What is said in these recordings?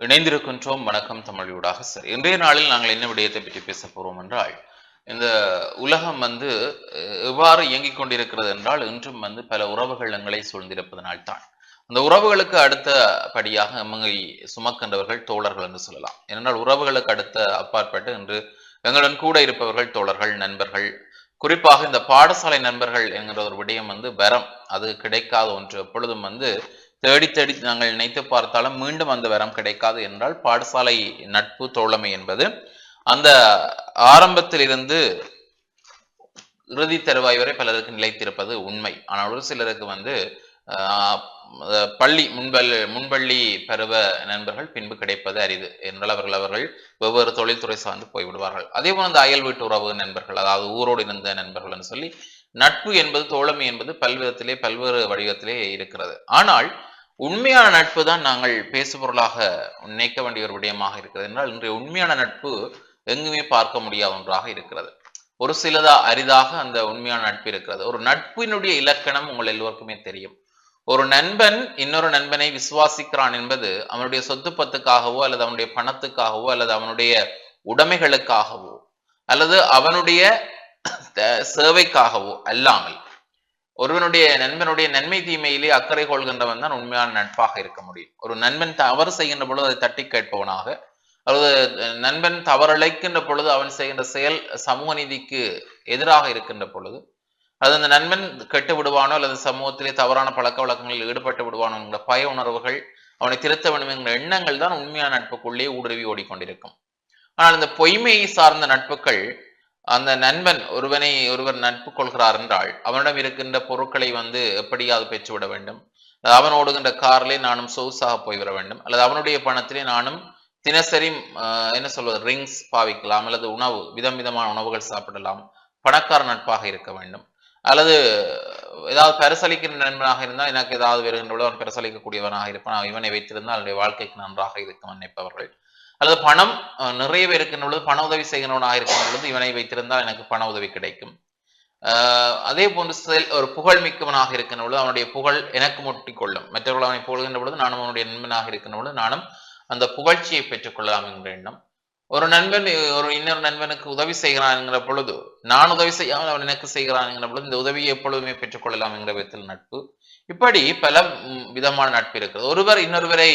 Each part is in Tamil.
இணைந்திருக்கின்றோம். வணக்கம் தமிழூடாக சார் இன்றைய நாளில் நாங்கள் என்ன விடயத்தை பற்றி பேச போறோம் என்றால் இந்த உலகம் வந்து எவ்வாறு இயங்கிக் கொண்டிருக்கிறது என்றால் இன்றும் வந்து பல உறவுகள் எங்களை சூழ்ந்திருப்பதனால் தான். அந்த உறவுகளுக்கு அடுத்த படியாக எம்மங்கை சுமக்கின்றவர்கள் தோழர்கள் என்று சொல்லலாம். ஏனென்றால் உறவுகளுக்கு அடுத்த அப்பாற்பட்டு இன்று எங்களுடன் கூட இருப்பவர்கள் தோழர்கள் நண்பர்கள் குறிப்பாக இந்த பாடசாலை நண்பர்கள் என்கிற ஒரு விடயம் வந்து வரம். அது கிடைக்காத ஒன்று. எப்பொழுதும் வந்து தேடி தேடி நாங்கள் நினைத்து பார்த்தாலும் மீண்டும் அந்த வரம் கிடைக்காது என்றால் பாடசாலை நட்பு தோழமை என்பது அந்த ஆரம்பத்தில் இருந்து இறுதி தருவாய் வரை பலருக்கு நிலைத்திருப்பது உண்மை. ஆனால் ஒரு சிலருக்கு வந்து பள்ளி முன்பல் முன்பள்ளி பருவ நண்பர்கள் பின்பு கிடைப்பது அரிது என்றால் அவர்கள் அவர்கள் வெவ்வேறு தொழில்துறை சார்ந்து போய்விடுவார்கள் அதே போல இந்த அயல் வீட்டு உறவு நண்பர்கள் அதாவது ஊரோடு இருந்த நண்பர்கள்னு சொல்லி நட்பு என்பது தோழமை என்பது பல்விதத்திலே பல்வேறு வடிவத்திலே இருக்கிறது. ஆனால் உண்மையான நட்பு தான் நாங்கள் பேசுபொருளாக நினைக்க வேண்டிய ஒரு விடயமாக இருக்கிறது. என்றால் இன்றைய உண்மையான நட்பு எங்குமே பார்க்க முடியாத ஒன்றாக இருக்கிறது. ஒரு சிலதா அரிதாக அந்த உண்மையான நட்பு இருக்கிறது. ஒரு நட்பினுடைய இலக்கணம் உங்கள் எல்லோருக்குமே தெரியும். ஒரு நண்பன் இன்னொரு நண்பனை விசுவாசிக்கிறான் என்பது அவனுடைய சொத்து பத்துக்காகவோ அல்லது அவனுடைய பணத்துக்காகவோ அல்லது அவனுடைய உடைமைகளுக்காகவோ அல்லது அவனுடைய சேவைக்காகவோ அல்லாமல். ஒருவனுடைய நண்பனுடைய நன்மை தீமையிலே அக்கறை கொள்கின்றவன் தான் உண்மையான நட்பாக இருக்க முடியும். ஒரு நண்பன் தவறு செய்கின்ற பொழுது அதை தட்டி கேட்பவனாக அல்லது நண்பன் தவறழைக்கின்ற பொழுது அவன் செய்கின்ற செயல் சமூக நீதிக்கு எதிராக இருக்கின்ற பொழுது அது அந்த நண்பன் கெட்டு விடுவானோ அல்லது சமூகத்திலே தவறான பழக்க வழக்கங்களில் ஈடுபட்டு விடுவானோ என்கிற பய உணர்வுகள் அவனை திருத்த வேண்டும் என்கிற எண்ணங்கள் தான் உண்மையான நட்புக்குள்ளே ஊடுருவி ஓடிக்கொண்டிருக்கும். ஆனால் இந்த பொய்மையை சார்ந்த நட்புகள் அந்த நண்பன் ஒருவனை ஒருவர் நட்பு கொள்கிறார் என்றால் அவனிடம் இருக்கின்ற பொருட்களை வந்து எப்படியாவது பெற்றுவிட வேண்டும். அல்லது அவன் ஓடுகின்ற காரிலே நானும் சொகுசாக போய்விட வேண்டும். அல்லது அவனுடைய பணத்திலே நானும் தினசரி என்ன சொல்வது ரிங்ஸ் பாவிக்கலாம். அல்லது உணவு விதம் விதமான உணவுகள் சாப்பிடலாம். பணக்கார நட்பாக இருக்க வேண்டும். அல்லது ஏதாவது பரிசளிக்கிற நண்பனாக இருந்தால் எனக்கு ஏதாவது வருகின்றவளோ அவன் பரிசளிக்கக்கூடியவனாக இருப்பான். அவன் இவனை வைத்திருந்தால் அவனுடைய வாழ்க்கைக்கு நன்றாக இருக்கும் நினைப்பவர்கள். அல்லது பணம் நிறைய பேருக்கு பொழுது பண உதவி செய்கிறவனாக இருக்கும் பொழுது இவனை வைத்திருந்தால் எனக்கு பண உதவி கிடைக்கும். ஆஹ் அதே போன்று செல் ஒரு புகழ் மிக்கவனாக இருக்கின்ற பொழுது அவனுடைய புகழ் எனக்கு முட்டிக்கொள்ளும். மற்றவர்கள் அவனை புகழ்கின்ற பொழுது நானும் அவனுடைய நண்பனாக இருக்கின்ற பொழுது நானும் அந்த புகழ்ச்சியை பெற்றுக்கொள்ளலாம் என்ற எண்ணம். ஒரு நண்பன் ஒரு இன்னொரு நண்பனுக்கு உதவி செய்கிறான் என்கிற பொழுது நான் உதவி செய்யாமல் அவன் எனக்கு செய்கிறான் என்கிற பொழுது இந்த உதவியை எப்பொழுதுமே பெற்றுக்கொள்ளலாம் என்கிற விதத்தில் நட்பு. இப்படி பல விதமான நட்பு இருக்கிறது. ஒருவர் இன்னொருவரை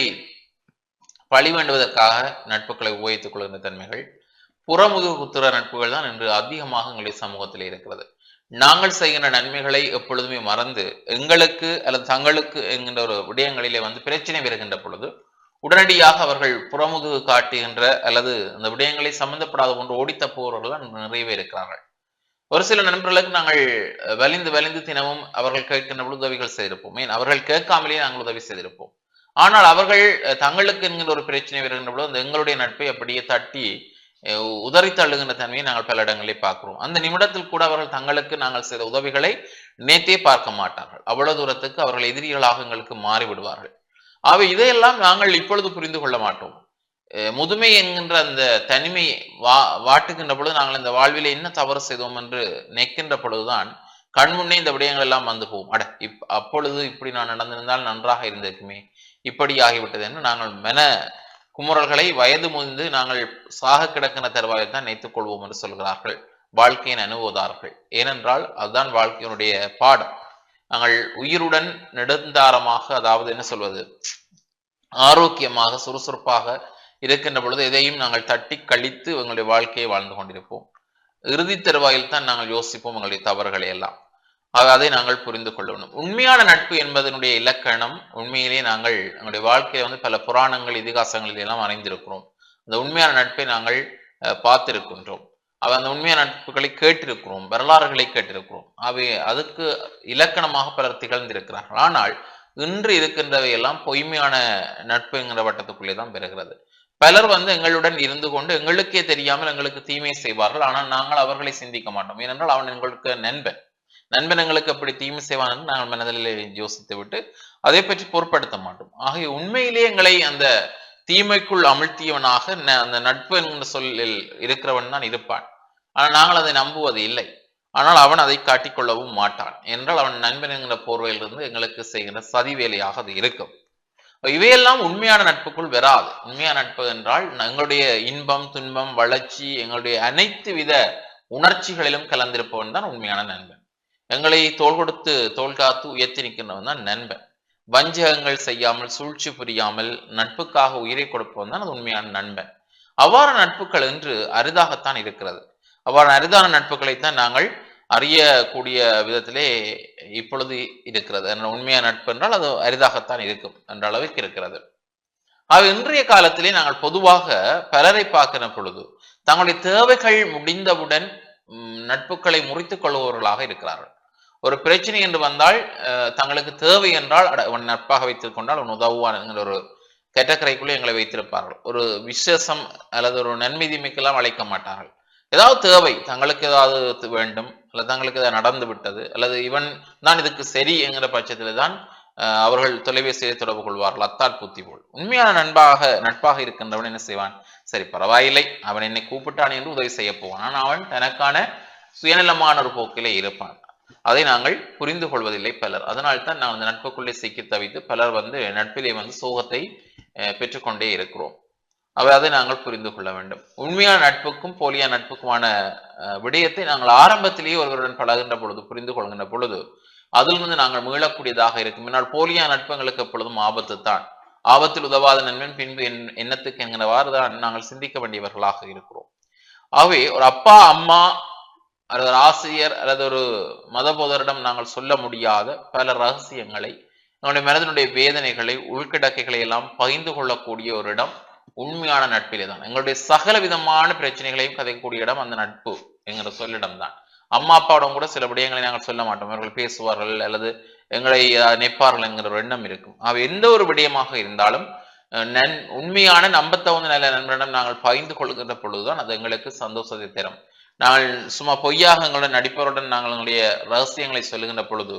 பழி வேண்டுவதற்காக நட்புகளை உபயோகித்துக் கொள்கின்ற தன்மைகள் புறமுதுகு குத்துற நட்புகள் தான் இன்று அதிகமாக எங்களுடைய சமூகத்தில் இருக்கிறது. நாங்கள் செய்கின்ற நன்மைகளை எப்பொழுதுமே மறந்து எங்களுக்கு அல்லது தங்களுக்கு என்கின்ற ஒரு விடயங்களிலே வந்து பிரச்சனை வருகின்ற பொழுது உடனடியாக அவர்கள் புறமுதுகு காட்டுகின்ற அல்லது அந்த விடயங்களை சம்பந்தப்படாத ஒன்று ஓடித்த தப்புபவர்கள் தான் நிறையவே இருக்கிறார்கள். ஒரு சில நண்பர்களுக்கு நாங்கள் வலிந்து வலிந்து தினமும் அவர்கள் கேட்கின்ற உதவிகள் செய்திருப்போம். ஏன்? அவர்கள் கேட்காமலேயே நாங்கள் உதவி செய்திருப்போம். ஆனால் அவர்கள் தங்களுக்கு என்கின்ற ஒரு பிரச்சனை வருகின்ற பொழுது அந்த எங்களுடைய நட்பை அப்படியே தட்டி உதறி தள்ளுகின்ற தன்மையை நாங்கள் பல இடங்களில் பார்க்கிறோம். அந்த நிமிடத்தில் கூட அவர்கள் தங்களுக்கு நாங்கள் செய்த உதவிகளை நேற்றே பார்க்க மாட்டார்கள். அவ்வளவு தூரத்துக்கு அவர்கள் எதிரிகளாக எங்களுக்கு மாறிவிடுவார்கள் ஆகவே இதையெல்லாம் நாங்கள் இப்பொழுது புரிந்து கொள்ள மாட்டோம். முதுமை என்கின்ற அந்த தனிமை வா வாட்டுகின்ற பொழுது நாங்கள் இந்த வாழ்வில் என்ன தவறு செய்தோம் என்று நினைக்கின்ற பொழுதுதான் கண்முன்னே இந்த விடயங்கள் எல்லாம் வந்து போகும். அட இப் அப்பொழுது இப்படி நான் நடந்திருந்தால் நன்றாக இருந்திருக்குமே. இப்படி ஆகிவிட்டது என்று நாங்கள் மென குமுறல்களை வயது முடிந்து நாங்கள் சாக கிடக்கிற தருவாயில் தான் நினைத்துக் கொள்வோம் என்று சொல்கிறார்கள். வாழ்க்கையின் அனுபவதார்கள் ஏனென்றால் அதுதான் வாழ்க்கையினுடைய பாடம். நாங்கள் உயிருடன் நெடுந்தாரமாக அதாவது என்ன சொல்வது ஆரோக்கியமாக சுறுசுறுப்பாக இருக்கின்ற பொழுது எதையும் நாங்கள் தட்டி கழித்து எங்களுடைய வாழ்க்கையை வாழ்ந்து கொண்டிருப்போம். இறுதி தருவாயில் தான் நாங்கள் யோசிப்போம் எங்களுடைய தவறுகளை எல்லாம். ஆக அதை நாங்கள் புரிந்து கொள்ளணும். உண்மையான நட்பு என்பதனுடைய இலக்கணம் உண்மையிலே நாங்கள் எங்களுடைய வாழ்க்கையை வந்து பல புராணங்கள் இதிகாசங்களில் எல்லாம் அறிந்திருக்கிறோம். அந்த உண்மையான நட்பை நாங்கள் பார்த்திருக்கின்றோம். அவ அந்த உண்மையான நட்புகளை கேட்டிருக்கிறோம். வரலாறுகளை கேட்டிருக்கிறோம். அவை அதுக்கு இலக்கணமாக பலர் திகழ்ந்திருக்கிறார்கள். ஆனால் இன்று இருக்கின்றவை எல்லாம் பொய்மையான நட்பு என்கிற வட்டத்துக்குள்ளே தான் பெறுகிறது பலர் வந்து எங்களுடன் இருந்து கொண்டு எங்களுக்கே தெரியாமல் எங்களுக்கு தீமை செய்வார்கள். ஆனால் நாங்கள் அவர்களை சிந்திக்க மாட்டோம். ஏனென்றால் அவன் எங்களுக்கு நண்பன். நண்பனங்களுக்கு அப்படி தீமை செய்வான் நாங்கள் மனதிலே யோசித்து விட்டு அதை பற்றி பொருட்படுத்த மாட்டோம். ஆகிய உண்மையிலேயே எங்களை அந்த தீமைக்குள் அமிழ்த்தியவனாக ந- அந்த நட்பு என்கிற சொல்லில் இருக்கிறவன் தான் இருப்பான். ஆனால் நாங்கள் அதை நம்புவது இல்லை. ஆனால் அவன் அதை காட்டிக்கொள்ளவும் மாட்டான். என்றால் அவன் நண்பன் என்கிற போர்வையிலிருந்து எங்களுக்கு செய்கிற சதி வேலையாக அது இருக்கும். இவையெல்லாம் உண்மையான நட்புக்குள் வராது. உண்மையான நட்பு என்றால் எங்களுடைய இன்பம் துன்பம் வளர்ச்சி எங்களுடைய அனைத்து வித உணர்ச்சிகளிலும் கலந்திருப்பவன் தான் உண்மையான நண்பன். எங்களை தோள் கொடுத்து தோல் காத்து உயர்த்தி நிற்கிறவன் தான் நண்பன். வஞ்சகங்கள் செய்யாமல் சூழ்ச்சி புரியாமல் நட்புக்காக உயிரை கொடுப்பவன் தான் அது உண்மையான நண்பன். அவ்வாறு நட்புகள் என்று அரிதாகத்தான் இருக்கிறது. அவ்வாறு அரிதான நட்புகளைத்தான் நாங்கள் அறியக்கூடிய விதத்திலே இப்பொழுது இருக்கிறது. உண்மையான நட்பு என்றால் அது அரிதாகத்தான் இருக்கும் என்ற அளவுக்கு இருக்கிறது. ஆக இன்றைய காலத்திலே நாங்கள் பொதுவாக பலரை பார்க்கிற பொழுது தங்களுடைய தேவைகள் முடிந்தவுடன் நட்புகளை முறித்துக் கொள்பவர்களாக இருக்கிறார்கள். ஒரு பிரச்சனை என்று வந்தால் அஹ், தங்களுக்கு தேவை என்றால் அட, அவன் நட்பாக வைத்துக் கொண்டால் அவன் உதவுவான் என்கிற ஒரு கேட்டகரைக்குள்ளே எங்களை வைத்திருப்பார்கள். ஒரு விசேஷம் அல்லது ஒரு நன்மைதிமைக்கெல்லாம் அழைக்க மாட்டார்கள். ஏதாவது தேவை தங்களுக்கு ஏதாவது வேண்டும் அல்லது தங்களுக்கு ஏதாவது நடந்து விட்டது அல்லது இவன் தான் இதுக்கு சரி என்கிற பட்சத்தில் தான் அவர்கள் தொலைபேசியை தொடர்பு கொள்வார்கள். அத்தால் பூத்தி போல். உண்மையான நண்பாக நட்பாக இருக்கின்றவன் என்ன செய்வான்? சரி பரவாயில்லை. அவன் என்னை கூப்பிட்டான் என்று உதவி செய்ய போவான். ஆனால் அவன் தனக்கான சுயநலமான ஒரு போக்கிலே இருப்பான். அதை நாங்கள் புரிந்து கொள்வதில்லை பலர். அதனால் தான் நான் அந்த நட்புக்குள்ளே சிக்கி தவித்து பலர் வந்து நட்பிலே வந்து சோகத்தை பெற்றுக்கொண்டே இருக்கிறோம். அவை அதை நாங்கள் புரிந்து கொள்ள வேண்டும். உண்மையான நட்புக்கும் போலியான நட்புக்குமான விடயத்தை நாங்கள் ஆரம்பத்திலேயே ஒருவருடன் பழகின்ற பொழுது புரிந்து கொள்கின்ற பொழுது அதிலிருந்து நாங்கள் மீளக்கூடியதாக இருக்கும். முன்னால் போலியான நட்புகளுக்கு எப்பொழுதும் ஆபத்து தான். ஆபத்தில் உதவாத நண்பன் பின்பு என் எண்ணத்துக்கு என்கிறவாறு தான் நாங்கள் சிந்திக்க வேண்டியவர்களாக இருக்கிறோம். ஆகவே ஒரு அப்பா அம்மா அல்லது ஒரு ஆசிரியர் அல்லது ஒரு மதபோதரிடம் நாங்கள் சொல்ல முடியாத பல ரகசியங்களை நம்முடைய மனதினுடைய வேதனைகளை உள்கிடக்கைகளை எல்லாம் பகிர்ந்து கொள்ளக்கூடிய ஒரு இடம் உண்மையான நட்பிலே தான். எங்களுடைய சகல விதமான பிரச்சனைகளையும் கதைக்கக்கூடிய இடம் அந்த நட்பு என்கிற சொல்லிடம் தான் அம்மா அப்பாவிடம் கூட சில விடயங்களை நாங்கள் சொல்ல மாட்டோம். அவர்கள் பேசுவார்கள் அல்லது எங்களை நினைப்பார்கள் என்கிற ஒரு எண்ணம் இருக்கும். அவை எந்த ஒரு விடயமாக இருந்தாலும் நன் உண்மையான நம்பத்தகுந்த நல்ல நண்பரிடம் நாங்கள் பகிர்ந்து கொள்கின்ற பொழுதுதான் அது எங்களுக்கு சந்தோஷத்தை தரும். நாங்கள் சும்மா பொய்யாக எங்களுடன் நடிப்பவருடன் நாங்கள் எங்களுடைய ரகசியங்களை சொல்லுகின்ற பொழுது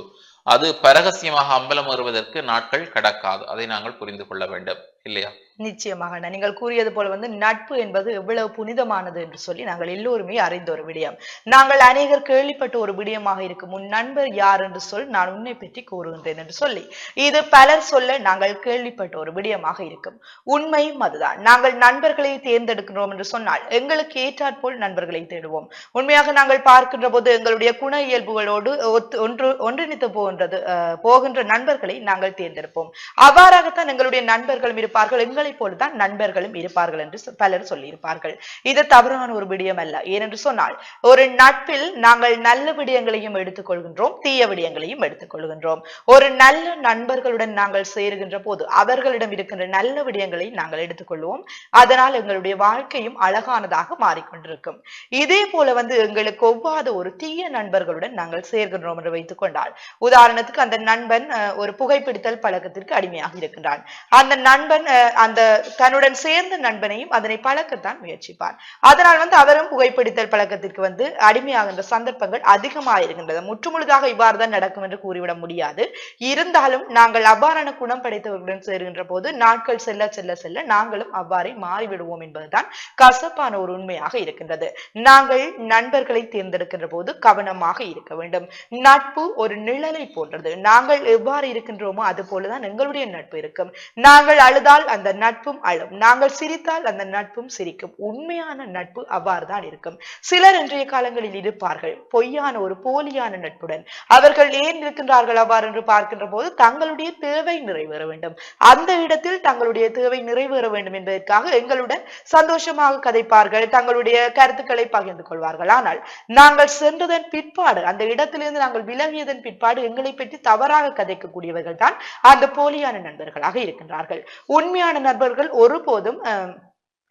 அது பரகசியமாக அம்பலம் வருவதற்கு நாட்கள் கடக்காது. அதை நாங்கள் புரிந்து கொள்ள வேண்டும். இல்லையா? நிச்சயமாக நீங்கள் கூறியது போல வந்து நட்பு என்பது எவ்வளவு புனிதமானது என்று சொல்லி நாங்கள் எல்லோருமே அறிந்த ஒரு விடயம். நாங்கள் அநேகர் கேள்விப்பட்ட ஒரு விடயமாக இருக்கும். உன் நண்பர் யார் என்று சொல் நான் உன்னை பற்றி கூறுகின்றேன் என்று சொல்லி. இது பலர் சொல்ல நாங்கள் கேள்விப்பட்ட ஒரு விடயமாக இருக்கும். உண்மையும் அதுதான். நாங்கள் நண்பர்களை தேர்ந்தெடுக்கிறோம் என்று சொன்னால் எங்களுக்கு ஏற்றாற்போல் நண்பர்களை தேடுவோம். உண்மையாக நாங்கள் பார்க்கின்ற போது எங்களுடைய குண இயல்புகளோடு ஒத்து- ஒன்று ஒன்றிணைத்து போகின்றது போகின்ற நண்பர்களை நாங்கள் தேர்ந்தெடுப்போம். அவ்வாறாகத்தான் எங்களுடைய நண்பர்களும் இருப்பார் இருப்பார்கள். எங்களைப் போலதான் நண்பர்களும் இருப்பார்கள் என்று பலர் சொல்லியிருப்பார்கள். இது தவறான ஒரு விடயம் அல்ல ஏனென்று சொன்னால் ஒரு நட்பில் நாங்கள் நல்ல விடயங்களையும் எடுத்துக்கொள்கின்றோம் தீய விடயங்களையும் எடுத்துக்கொள்கின்றோம் ஒரு நல்ல நண்பர்களுடன் நாங்கள் சேருகின்ற போது அவர்களிடம் இருக்கின்ற நல்ல விடயங்களை நாங்கள் எடுத்துக்கொள்வோம் அதனால் எங்களுடைய வாழ்க்கையும் அழகானதாக மாறிக்கொண்டிருக்கும். இதே போல வந்து எங்களுக்கு ஒவ்வாத ஒரு தீய நண்பர்களுடன் நாங்கள் சேர்கின்றோம் என்று வைத்துக் கொண்டால் உதாரணத்துக்கு அந்த நண்பன் ஒரு புகைப்பிடித்தல் பழக்கத்திற்கு அடிமையாக இருக்கின்றான். அந்த நண்பன் அந்த தன்னுடன் சேர்ந்த நண்பனையும் அதனை பழக்கத்தான் முயற்சிப்பார். அதனால் வந்து அவரும் புகைப்பிடித்தல் பழக்கத்திற்கு வந்து அடிமையாகின்ற சந்தர்ப்பங்கள் அதிகமாக இருக்கின்றது முற்றுமுழுதாக இவ்வாறு தான் நடக்கும் என்று கூறிவிட முடியாது. இருந்தாலும் நாங்கள் அவ்வாறான குணம் படைத்தவர்களுடன் சேருகின்ற போது நாட்கள் செல்ல செல்ல செல்ல நாங்களும் அவ்வாறே மாறிவிடுவோம் என்பதுதான் கசப்பான ஒரு உண்மையாக இருக்கின்றது. நாங்கள் நண்பர்களை தேர்ந்தெடுக்கின்ற போது கவனமாக இருக்க வேண்டும். நட்பு ஒரு நிழலை போன்றது. நாங்கள் எவ்வாறு இருக்கின்றோமோ அது போலதான் எங்களுடைய நட்பு இருக்கும். நாங்கள் அழுதால் அந்த நட்பும் அழும். நாங்கள் சிரித்தால் அந்த நட்பும் சிரிக்கும். உண்மையான நட்பு அவ்வாறு தான் இருக்கும். சிலர் இன்றைய காலங்களில் இருப்பார்கள். பொய்யான ஒரு போலியான நட்புடன். அவர்கள் ஏன் இருக்கின்றார்கள் அவ்வாறு என்று பார்க்கின்ற போது தங்களுடைய தேவை நிறைவேற வேண்டும். அந்த இடத்தில் தங்களுடைய தேவை நிறைவேற வேண்டும் என்பதற்காக எங்களுடன் சந்தோஷமாக கதைப்பார்கள். தங்களுடைய கருத்துக்களை பகிர்ந்து கொள்வார்கள். ஆனால் நாங்கள் சென்றதன் பிற்பாடு அந்த இடத்திலிருந்து நாங்கள் விலகியதன் பிற்பாடு எங்களை பற்றி தவறாக கதைக்கக்கூடியவர்கள் தான் அந்த போலியான நண்பர்களாக இருக்கின்றார்கள். உண்மையான நண்பர்கள் ஒருபோதும் அஹ்,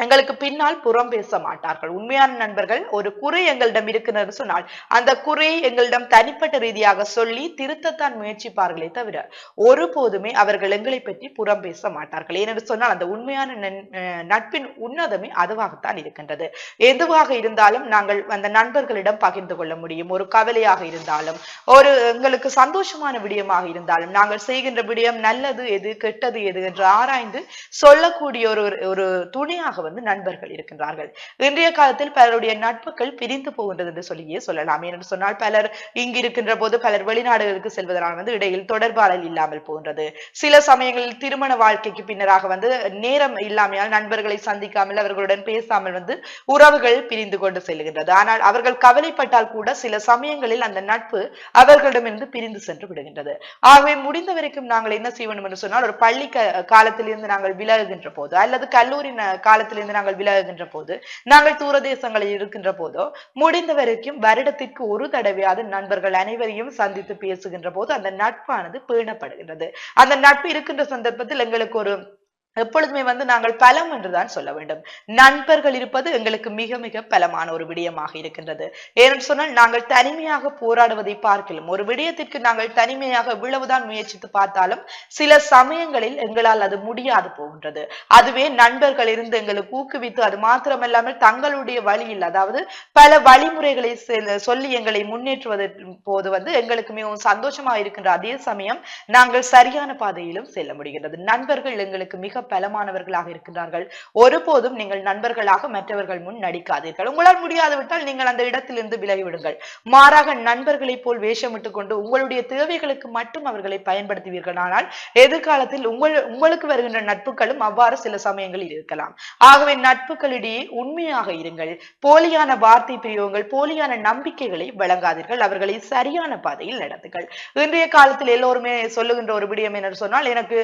எங்களுக்கு பின்னால் புறம் பேச மாட்டார்கள். உண்மையான நண்பர்கள் ஒரு குறை எங்களிடம் இருக்கிறது சொன்னால் அந்த குறையை எங்களிடம் தனிப்பட்ட ரீதியாக சொல்லி திருத்தத்தான் முயற்சிப்பார்களே தவிர ஒருபோதுமே அவர்கள் எங்களை பற்றி புறம் பேச மாட்டார்கள். ஏனென்று சொன்னால் அந்த உண்மையான நட்பின் உன்னதமே அதுவாகத்தான் இருக்கின்றது. எதுவாக இருந்தாலும் நாங்கள் அந்த நண்பர்களிடம் பகிர்ந்து கொள்ள முடியும். ஒரு கவலையாக இருந்தாலும் ஒரு எங்களுக்கு சந்தோஷமான விடயமாக இருந்தாலும் நாங்கள் செய்கின்ற விடயம் நல்லது எது கெட்டது எது என்று ஆராய்ந்து சொல்லக்கூடிய ஒரு ஒரு துணையாக வந்து நண்பர்கள் இருக்கின்றார்கள். இன்றைய காலத்தில் பலருடைய நட்புகள் பிரிந்து போகின்றது என்று சொல்லியே சொல்லலாம். ஏனென்று சொன்னால் பலர் இங்கு இருக்கின்ற போது பலர் வெளிநாடுகளுக்கு செல்வதனால் வந்து இடையில் தொடர்பாடல் இல்லாமல் போகின்றது. சில சமயங்களில் திருமண வாழ்க்கைக்கு பின்னராக வந்து நேரம் இல்லாமையால் நண்பர்களை சந்திக்காமல் அவர்களுடன் பேசாமல் வந்து உறவுகள் பிரிந்து கொண்டு செல்கின்றது. ஆனால் அவர்கள் கவலைப்பட்டால் கூட சில சமயங்களில் அந்த நட்பு அவர்களிடமிருந்து பிரிந்து சென்று விடுகின்றது. ஆகவே முடிந்த வரைக்கும் நாங்கள் என்ன செய்வோம் என்று சொன்னால் ஒரு பள்ளி காலத்திலிருந்து நாங்கள் விலகுகின்ற போது அல்லது கல்லூரி காலத்தில் காலத்திலிருந்து நாங்கள் விலகுகின்ற போது நாங்கள் தூர தேசங்களில் இருக்கின்ற போதோ முடிந்த வரைக்கும் வருடத்திற்கு ஒரு தடவையாவது நண்பர்கள் அனைவரையும் சந்தித்து பேசுகின்ற போது அந்த நட்பானது பேணப்படுகின்றது. அந்த நட்பு இருக்கின்ற சந்தர்ப்பத்தில் எங்களுக்கு ஒரு எப்பொழுதுமே வந்து நாங்கள் பலம் என்றுதான் சொல்ல வேண்டும். நண்பர்கள் இருப்பது எங்களுக்கு மிக மிக பலமான ஒரு விடயமாக இருக்கின்றது. ஏனென்று சொன்னால் நாங்கள் தனிமையாக போராடுவதை பார்க்கலாம் ஒரு விடயத்திற்கு நாங்கள் தனிமையாக இவ்வளவுதான் முயற்சித்து பார்த்தாலும் சில சமயங்களில் எங்களால் அது முடியாது போகின்றது. அதுவே நண்பர்கள் இருந்து எங்களுக்கு ஊக்குவித்து அது மாத்திரமல்லாமல் தங்களுடைய வழியில் அதாவது பல வழிமுறைகளை சொல்லி எங்களை முன்னேற்றுவதற்கு போது வந்து எங்களுக்கு மிகவும் சந்தோஷமாக இருக்கின்ற அதே சமயம் நாங்கள் சரியான பாதையிலும் செல்ல முடிகின்றது. நண்பர்கள் எங்களுக்கு மிக பலமானவர்களாக இருக்கின்றார்கள். ஒருபோதும் நீங்கள் நண்பர்களாக மற்றவர்கள் முன் நடிக்காதீர்கள். உங்களால் முடியாதுவிட்டால் நீங்கள் அந்த இடத்திலிருந்து விலகிவிடுங்கள். மாறாக நண்பர்களைப் போல் வேஷமிட்டுக் கொண்டு உங்களுடைய தேவைகளுக்கு மட்டும் அவர்களை பயன்படுத்துவீர்கள். ஆனால் எதிர்காலத்தில் உங்கள் உங்களுக்கு வருகின்ற நட்புகளும் அவ்வாறு சில சமயங்களில் இருக்கலாம். ஆகவே நட்புகளிடையே உண்மையாக இருங்கள். போலியான வார்த்தை பிரியோகங்கள் போலியான நம்பிக்கைகளை வழங்காதீர்கள். அவர்களை சரியான பாதையில் நடத்துங்கள். இன்றைய காலத்தில் எல்லோருமே சொல்லுகின்ற ஒரு விடயம் என்று சொன்னால் எனக்கு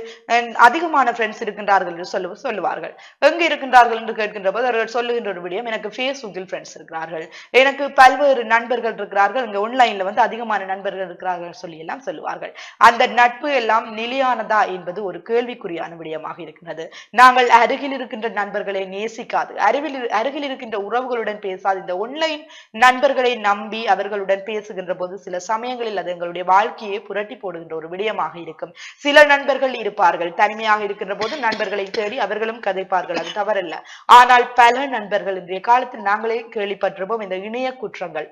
அதிகமான ஃப்ரெண்ட்ஸ் இருக்கின்ற இருக்கின்றார்கள் என்று சொல்லு சொல்லுவார்கள். எங்கு இருக்கின்றார்கள் என்று கேட்கின்ற போது அவர்கள் சொல்லுகின்ற ஒரு விடயம் எனக்கு ஃபேஸ்புக்கில் ஃப்ரெண்ட்ஸ் இருக்கிறார்கள். எனக்கு பல்வேறு நண்பர்கள் இருக்கிறார்கள். இங்கே ஆன்லைன்ல வந்து அதிகமான நண்பர்கள் இருக்கிறார்கள் சொல்லி எல்லாம் சொல்லுவார்கள். அந்த நட்பு எல்லாம் நிலையானதா என்பது ஒரு கேள்விக்குறியான விடயமாக இருக்கின்றது. நாங்கள் அருகில் இருக்கின்ற நண்பர்களை நேசிக்காது. அருகில் அருகில் இருக்கின்ற உறவுகளுடன் பேசாது. இந்த ஒன்லைன் நண்பர்களை நம்பி அவர்களுடன் பேசுகின்ற போது சில சமயங்களில் அது எங்களுடைய வாழ்க்கையை புரட்டி போடுகின்ற ஒரு விடயமாக இருக்கும். சில நண்பர்கள் இருப்பார்கள். தனிமையாக இருக்கின்ற போது நண்பர்களை தேடி அவர்களும் கதைப்பார்கள். அது தவறல்ல. ஆனால் பல நண்பர்கள் இன்றைய காலத்தில் நாங்களே கேள்விப்பட்டிருப்போம் இந்த இணைய குற்றங்கள்.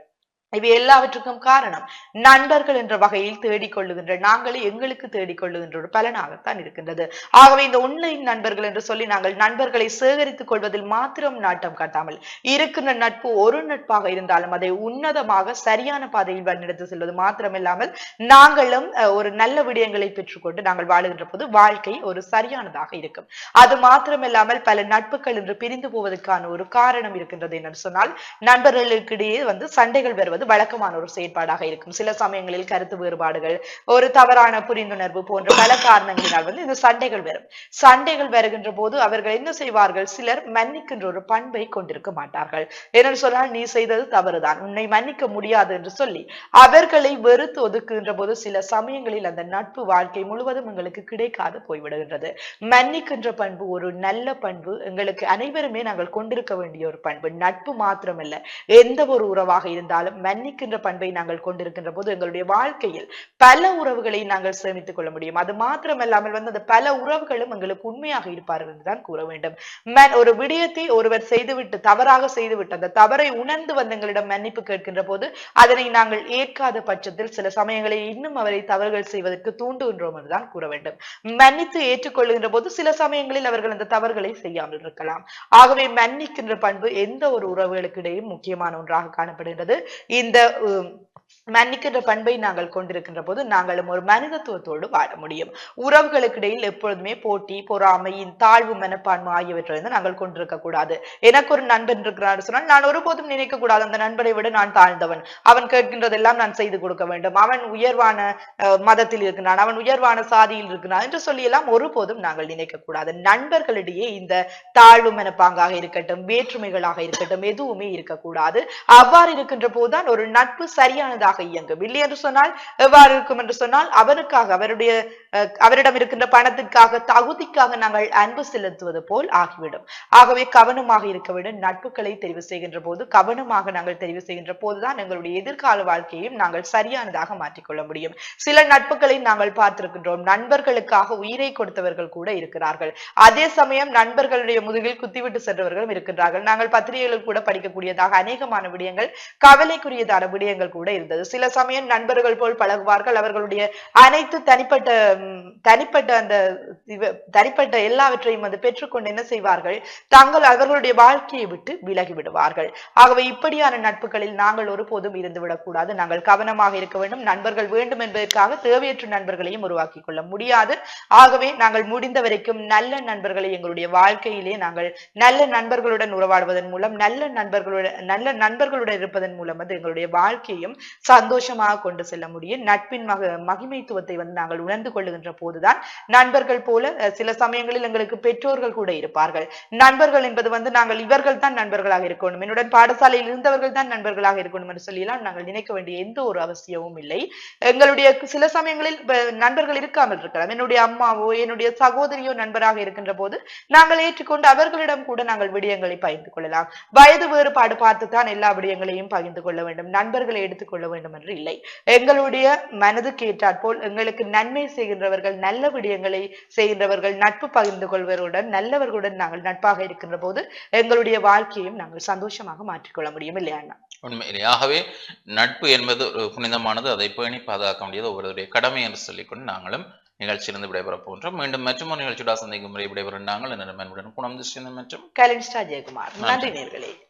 இவை எல்லாவற்றுக்கும் காரணம் நண்பர்கள் என்ற வகையில் தேடிக்கொள்ளுகின்ற நாங்களே எங்களுக்கு தேடிக்கொள்ளுகின்ற ஒரு பலனாகத்தான் இருக்கின்றது. ஆகவே இந்த உண்மையின் நண்பர்கள் என்று சொல்லி நாங்கள் நண்பர்களை சேகரித்துக் கொள்வதில் மாத்திரம் நாட்டம் காட்டாமல் இருக்கின்ற நட்பு ஒரு நட்பாக இருந்தாலும் அதை உன்னதமாக சரியான பாதையில் வழிநடத்தி செல்வது மாத்திரமில்லாமல் நாங்களும் அஹ், ஒரு நல்ல விடயங்களை பெற்றுக்கொண்டு நாங்கள் வாழுகின்ற போது வாழ்க்கை ஒரு சரியானதாக இருக்கும். அது மாத்திரமில்லாமல் பல நட்புகள் என்று பிரிந்து போவதற்கான ஒரு காரணம் இருக்கின்றது என்று சொன்னால் நண்பர்களுக்கிடையே வந்து சண்டைகள் வருவது என்பது வழக்கமான ஒரு செயற்பாடாக இருக்கும். சில சமயங்களில் கருத்து வேறுபாடுகள் ஒரு தவறான புரிந்துணர்வு போன்ற பல காரணங்களினால் வந்து இந்த சண்டைகள் வரும். சண்டைகள் வருகின்ற போது அவர்கள் என்ன செய்வார்கள்? சிலர் மன்னிக்கின்ற ஒரு பண்பை கொண்டிருக்க மாட்டார்கள். ஏனென்று சொன்னால் நீ செய்தது தவறுதான். உன்னை மன்னிக்க முடியாது என்று சொல்லி அவர்களை வெறுத்து ஒதுக்குகின்ற போது சில சமயங்களில் அந்த நட்பு வாழ்க்கை முழுவதும் எங்களுக்கு கிடைக்காது போய்விடுகின்றது. மன்னிக்கின்ற பண்பு ஒரு நல்ல பண்பு. எங்களுக்கு அனைவருமே நாங்கள் கொண்டிருக்க வேண்டிய ஒரு பண்பு. நட்பு மாத்திரமல்ல. எந்த ஒரு உறவாக இருந்தாலும் மன்னிக்கின்ற பண்பை நாங்கள் கொண்டிருக்கின்ற போது எங்களுடைய வாழ்க்கையில் பல உறவுகளை நாங்கள் சேமித்துக் கொள்ள முடியும். அது மாத்திரமல்லாமல் வந்து அந்த பல உறவுகளும் எங்களுக்கு உண்மையாக இருப்பார்கள் என்றுதான் கூற வேண்டும். ஒரு விடயத்தை ஒருவர் செய்துவிட்டு தவறாக செய்துவிட்டு அந்த தவறை உணர்ந்து வந்து எங்களிடம் மன்னிப்பு கேட்கின்ற போது அதனை நாங்கள் ஏற்காத பட்சத்தில் சில சமயங்களில் இன்னும் அவரை தவறுகள் செய்வதற்கு தூண்டுகின்றோம் என்றுதான் கூற வேண்டும். மன்னித்து ஏற்றுக்கொள்கின்ற போது சில சமயங்களில் அவர்கள் அந்த தவறுகளை செய்யாமல் இருக்கலாம். ஆகவே மன்னிக்கின்ற பண்பு எந்த ஒரு உறவுகளுக்கு இடையே முக்கியமான ஒன்றாக காணப்படுகின்றது. இந்த உம், மன்னிக்கின்ற பண்பை நாங்கள் கொண்டிருக்கின்ற போது நாங்களும் ஒரு மனிதத்துவத்தோடு வாழ முடியும். உறவுகளுக்கு இடையில் எப்பொழுதுமே போட்டி பொறாமையின் தாழ்வு மனப்பான்மை ஆகியவற்றை நாங்கள் கொண்டிருக்க கூடாது. எனக்கு ஒரு நண்பன் இருக்கிறார் சொன்னால் நான் ஒருபோதும் நினைக்க கூடாது. அந்த நண்பரை விட நான் தாழ்ந்தவன். அவன் கேட்கின்றதெல்லாம் நான் செய்து கொடுக்க வேண்டும். அவன் உயர்வான மதத்தில் இருக்கிறான் அவன் உயர்வான சாதியில் இருக்கிறான் என்று சொல்லி எல்லாம் ஒருபோதும் நாங்கள் நினைக்க கூடாது. நண்பர்களிடையே இந்த தாழ்வு மனப்பாங்காக இருக்கட்டும் வேற்றுமைகளாக இருக்கட்டும் எதுவுமே இருக்கக்கூடாது. அவ்வாறு இருக்கின்ற போதுதான் ஒரு நட்பு சரியான சிறந்ததாக இயங்கும். இல்லை என்று சொன்னால் எவ்வாறு இருக்கும் என்று சொன்னால் அவருக்காக அவருடைய அவரிடம் இருக்கின்ற பணத்திற்காக தகுதிக்காக நாங்கள் அன்பு செலுத்துவது போல் ஆகிவிடும். ஆகவே கவனமாக இருக்க வேண்டும். நட்புகளை தெரிவு செய்கின்ற போது கவனமாக நாங்கள் தெரிவு செய்கின்ற போதுதான் எங்களுடைய எதிர்கால வாழ்க்கையையும் நாங்கள் சரியானதாக மாற்றிக்கொள்ள முடியும். சில நட்புகளை நாங்கள் பார்த்திருக்கின்றோம். நண்பர்களுக்காக உயிரை கொடுத்தவர்கள் கூட இருக்கிறார்கள். அதே சமயம் நண்பர்களுடைய முதுகில் குத்திவிட்டு சென்றவர்களும் இருக்கின்றார்கள். நாங்கள் பத்திரிகைகள் கூட படிக்கக்கூடியதாக அநேகமான விடயங்கள் கவலைக்குரியதான விடயங்கள் கூட இருந்திருக்கின்றன இருந்தது. சில சமயம் நண்பர்கள் போல் பழகுவார்கள். அவர்களுடைய அனைத்து தனிப்பட்ட தனிப்பட்ட அந்த தனிப்பட்ட எல்லாவற்றையும் வந்து பெற்றுக்கொண்டு என்ன செய்வார்கள்? தாங்கள் அவர்களுடைய வாழ்க்கையை விட்டு விலகி விடுவார்கள். ஆகவே இப்படியான நட்புகளில் நாங்கள் ஒருபோதும் இருந்துவிடக்கூடாது நாங்கள் கவனமாக இருக்க வேண்டும். நண்பர்கள் வேண்டும் என்பதற்காக தேவையற்ற நண்பர்களையும் உருவாக்கிக் கொள்ள முடியாது. ஆகவே நாங்கள் முடிந்த வரைக்கும் நல்ல நண்பர்களை எங்களுடைய வாழ்க்கையிலே நாங்கள் நல்ல நண்பர்களுடன் உறவாடுவதன் மூலம் நல்ல நண்பர்களுடன் நல்ல நண்பர்களுடன் இருப்பதன் மூலம் வந்து எங்களுடைய வாழ்க்கையும் சந்தோஷமாக கொண்டு செல்ல முடியும். நட்பின் மக மகிமைத்துவத்தை வந்து நாங்கள் உணர்ந்து கொள்ளுகின்ற போதுதான் நண்பர்கள் போல சில சமயங்களில் எங்களுக்கு பெற்றோர்கள் கூட இருப்பார்கள். நண்பர்கள் என்பது வந்து நாங்கள் இவர்கள் தான் நண்பர்களாக இருக்கணும். என்னுடன் பாடசாலையில் இருந்தவர்கள் தான் நண்பர்களாக இருக்கணும் என்று சொல்லியெல்லாம் நாங்கள் நினைக்க வேண்டிய எந்த ஒரு அவசியமும் இல்லை. எங்களுடைய சில சமயங்களில் நண்பர்கள் இருக்காமல் இருக்கலாம். என்னுடைய அம்மாவோ என்னுடைய சகோதரியோ நண்பராக இருக்கின்ற போது நாங்கள் ஏற்றுக்கொண்டு அவர்களிடம் கூட நாங்கள் விடயங்களை பகிர்ந்து கொள்ளலாம். வயது வேறுபாடு பார்த்துத்தான் எல்லா விடயங்களையும் பகிர்ந்து கொள்ள வேண்டும். நண்பர்களை எடுத்துக்கொள்ள வேண்டும் என்று இல்லை. எங்களுடைய மனதுக்கு ஏற்றாற்போல் எங்களுக்கு நன்மை செய்கின்றவர்கள் நல்ல விடயங்களை செய்கின்றவர்கள் நட்பு பகிர்ந்து கொள்வர்களுடன் நல்லவர்களுடன் நாங்கள் நட்பாக இருக்கின்ற போது எங்களுடைய வாழ்க்கையும் நாங்கள் சந்தோஷமாக மாற்றிக்கொள்ள முடியும் இல்லையா உண்மையிலே ஆகவே நட்பு என்பது ஒரு புனிதமானது. அதை பேணி பாதுகாக்க வேண்டியது ஒவ்வொருவருடைய கடமை என்று சொல்லிக்கொண்டு நாங்களும் நிகழ்ச்சியிலிருந்து விடைபெறப் போன்றோம் மீண்டும் மற்றொரு நிகழ்ச்சியோட சந்திக்கும் முறை விடைபெறும் நாங்கள். என்ன குணம் திருஷ்டி மற்றும் கலின்ஸ்டா ஜெயக்குமார். நன்றி. நேர்களே.